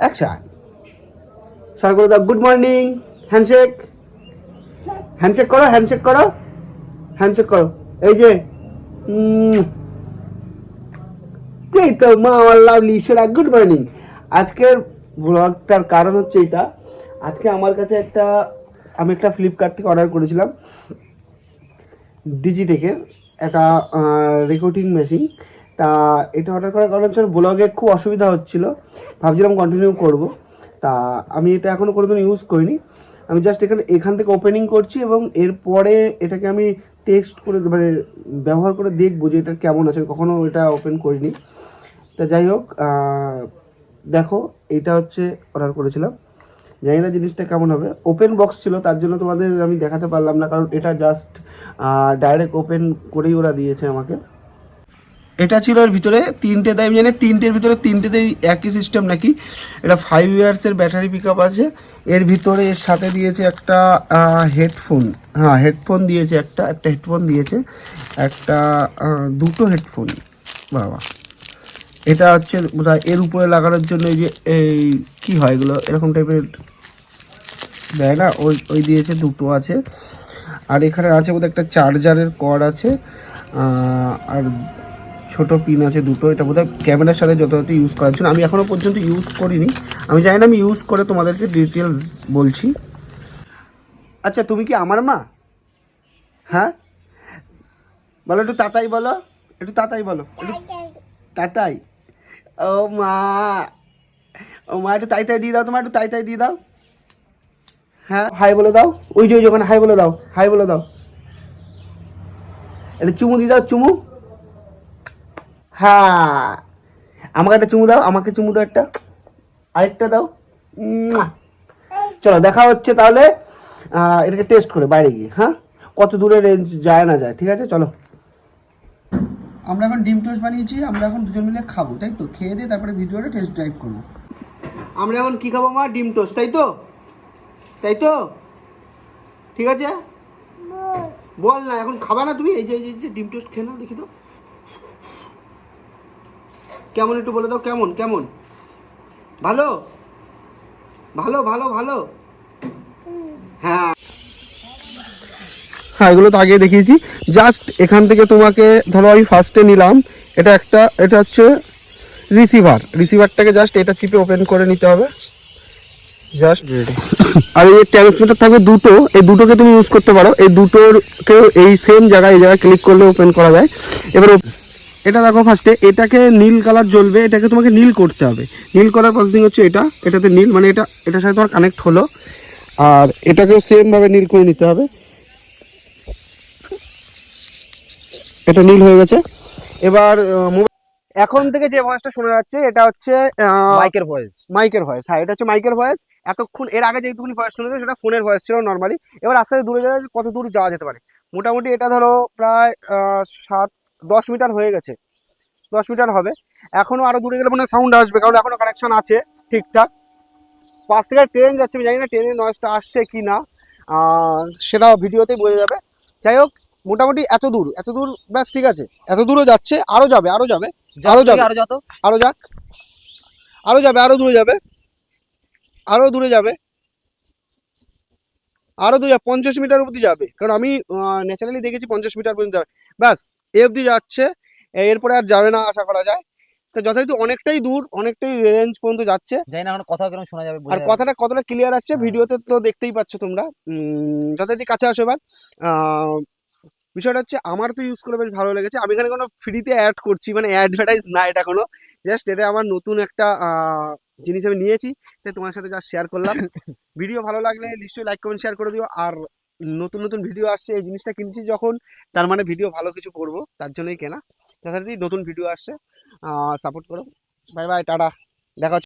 Action সবাই করে দাও গুড মর্নিং হ্যান্ডশেক হ্যান্ডশেক করো হ্যান্ডশেক করো হ্যান্ডশেক করো এই যে এই তো মা, আমার লাভলি ঈশ্বরা গুড মর্নিং আজকের ব্লগটার কারণ হচ্ছে এটা। আজকে আমার কাছে একটা, আমি একটা ফ্লিপকার্ট থেকে অর্ডার করেছিলাম। ডিজিটেকের একটা রেকর্ডিং মেশিন তা এটা অর্ডার করার কারণ হচ্ছে ব্লগে খুব অসুবিধা হচ্ছিল। ভাবছিলাম কন্টিনিউ করব। তা আমি এটা এখনও কোনোদিন ইউজ করিনি। আমি জাস্ট এখানে, এখান থেকে ওপেনিং করছি এবং এরপরে এটাকে আমি টেক্সট করে মানে ব্যবহার করে দেখব যে এটা কেমন আছে। আমি কখনো এটা ওপেন করিনি। তা যাই হোক দেখো, এটা হচ্ছে অর্ডার করেছিলাম। জানি না জিনিসটা কেমন হবে। ওপেন বক্স ছিল, তার জন্য তোমাদের আমি দেখাতে পারলাম না, কারণ এটা জাস্ট ডাইরেক্ট ওপেন করেই ওরা দিয়েছে আমাকে। এটা ছিল এর ভিতরে তিনটে দেয় আমি জানি তিনটের ভিতরে তিনটেতেই একই সিস্টেম নাকি? এটা ফাইভ ইয়ার্সের ব্যাটারি পিক আছে। এর ভিতরে এর সাথে দিয়েছে একটা হেডফোন হ্যাঁ হেডফোন দিয়েছে একটা একটা হেডফোন দিয়েছে। একটা দুটো হেডফোন বাবা। এটা হচ্ছে এর উপরে লাগানোর জন্য এই যে, এই কী হয় এগুলো? এরকম টাইপের দেয় না? ওই ওই দিয়েছে, দুটো আছে। আর এখানে আছে বোধহয় একটা চার্জারের কর আছে। আর ছোট পিন আছে, দুটো, এটা বোধহয় ক্যামেরার সাথে যথাযথ ইউজ করার জন্য। আমি এখনও পর্যন্ত ইউজ করিনি। আমি জানি না, আমি ইউজ করে তোমাদেরকে ডিটেলস বলছি। আচ্ছা তুমি কি আমার মা? হ্যাঁ? বলো একটু তাতাই বলো। একটু তাতাই বলো। তাতাই। ও মা। ও মা, একটু তাই তাই দিয়ে দাও তোমার, একটু তাই তাই দিয়ে দাও। হ্যাঁ? হাই বলে দাও। ওই যে, ওই ওখানে, হাই বলে দাও। হাই বলে দাও। এটা চুমু দিয়ে দাও, চুমু। হ্যাঁ। আমাকে একটা চুমু দাও আমাকে চুমু দাও একটা। আরেকটা দাও। চলো দেখা হচ্ছে তাহলে এটাকে টেস্ট করে বাইরে গিয়ে হ্যাঁ? কত দূরে রেঞ্জ যায় না যায় ঠিক আছে? চলো। আমরা এখন ডিম টোস্ট বানিয়েছি আমরা এখন দুজন মিলে খাব তাই তো? খেয়ে দিয়ে তারপরে ভিডিওটা টেস্ট ড্রাইভ করব। আমরা এখন কি খাব মা? ডিম টোস্ট তাই তো? তাই তো? ঠিক আছে? বল না এখন খাবা না তুমি? এই যে এই যে- এই যে ডিম টোস্ট খেয়ে নাও দেখি তো। কেমন একটু বলে দাও কেমন কেমন? ভালো? ভালো ভালো ভালো? হ্যাঁ। হ্যাঁ এগুলো তো আগে দেখিয়েছি। জাস্ট এখান থেকে তোমাকে ধরো আমি ফার্স্টে নিলাম। এটা একটা এটা হচ্ছে রিসিভার রিসিভারটাকে জাস্ট এটা চিপে ওপেন করে নিতে হবে। জাস্ট আর এই ট্রান্সমিটার থাকবে দুটো এই দুটোকে তুমি ইউজ করতে পারো। এই দুটোর কেউ এই সেম জায়গায় এই জায়গায় ক্লিক করলে ওপেন করা যায়। এবার এটা দেখো ফার্স্টে এটাকে নীল কালার জ্বলবে এটাকে তোমাকে নীল করতে হবে। নীল করার প্রসেসিং হচ্ছে এটা এটাতে নীল মানে এটা এটার সাথে তোমার কানেক্ট হলো। আর এটাকেও সেম ভাবে নীল করে নিতে হবে। এটা নীল হয়ে গেছে। এবার এখন থেকে যে ভয়েসটা শোনা যাচ্ছে এটা হচ্ছে মাইকের ভয়েস মাইকের ভয়েস হ্যাঁ এটা হচ্ছে মাইকের ভয়েস এতক্ষণ এর আগে যেটুকুনি ভয়েস শুনেছে সেটা ফোনের ভয়েস ছিল নর্মালি এবার আস্তে আস্তে দূরে যাওয়া কত দূর যাওয়া যেতে পারে। মোটামুটি এটা ধরো প্রায় সাত দশ মিটার হয়ে গেছে। দশ মিটার হবে। এখনও আরও দূরে গেলে মনে সাউন্ড আসবে কারণ এখনও কানেকশন আছে ঠিকঠাক। পাশ থেকে ট্রেন যাচ্ছে আমি জানি না ট্রেনের নয়েজটা আসছে কি না। সেটা ভিডিওতেই বোঝা যাবে। যাই হোক মোটামুটি এত দূর এত দূর ব্যাস ঠিক আছে। এত দূরও যাচ্ছে আরও যাবে আরও যাবে আরও যাবে। আরও যত। আরও যাক। আরও যাবে আরও দূরে যাবে। আরও দূরে যাবে। আরও দূরে পঞ্চাশ মিটার অবধি যাবে। কারণ আমি ন্যাচারালি দেখেছি পঞ্চাশ মিটার পর্যন্ত যাবে। ব্যাস এ অবধি যাচ্ছে এরপরে আর যাবে না আশা করা যায়। তো যথারীতি অনেকটাই দূর অনেকটাই রেঞ্জ পর্যন্ত যাচ্ছে। জানি না এখন কথা কেমন শোনা যাবে আর কথাটা কতটা ক্লিয়ার আসছে হ্যাঁ। ভিডিওতে তো দেখতেই পাচ্ছ তোমরা। যথারীতি কাছে আসো এবার। বিষয়টা হচ্ছে আমার তো ইউজ করে বেশ ভালো লেগেছে। আমি এখানে কোনো ফ্রিতে অ্যাড করছি মানে অ্যাডভার্টাইজ না এটা কোনো জাস্ট এটা আমার নতুন একটা জিনিস আমি নিয়েছি। তাই তোমার সাথে যা শেয়ার করলাম। ভিডিও ভালো লাগলে নিশ্চয়ই লাইক কমেন্ট শেয়ার করে দিও। আর নতুন নতুন ভিডিও আসছে, এই জিনিসটা কিনছি যখন, তার মানে ভিডিও ভালো কিছু করব, তার জন্যই কেনা। যথারীতি নতুন ভিডিও আসছে সাপোর্ট করো। বাই বাই টাটা। দেখা